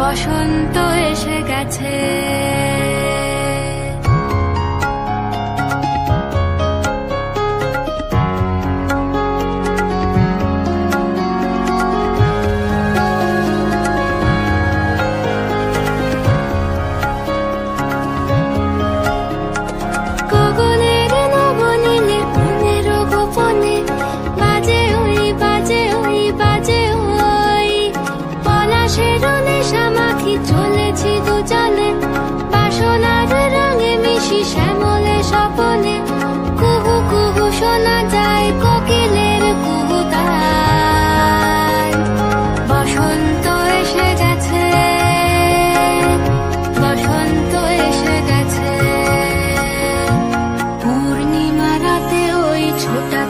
বসন্ত এসে গেছে।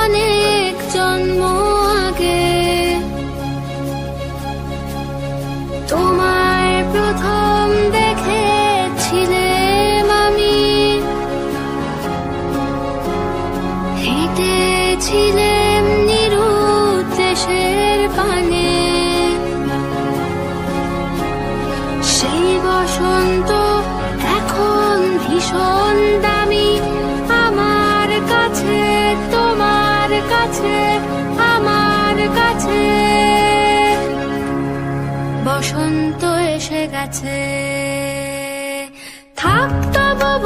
অনেক জন্ম আগে। তোমায় প্রথম দেখেছিলাম আমি। হেঁটেছিলেম নিরুদ্দেশের পানে সেই আমার কাছে। বসন্ত এসে গেছে। থাকতো তব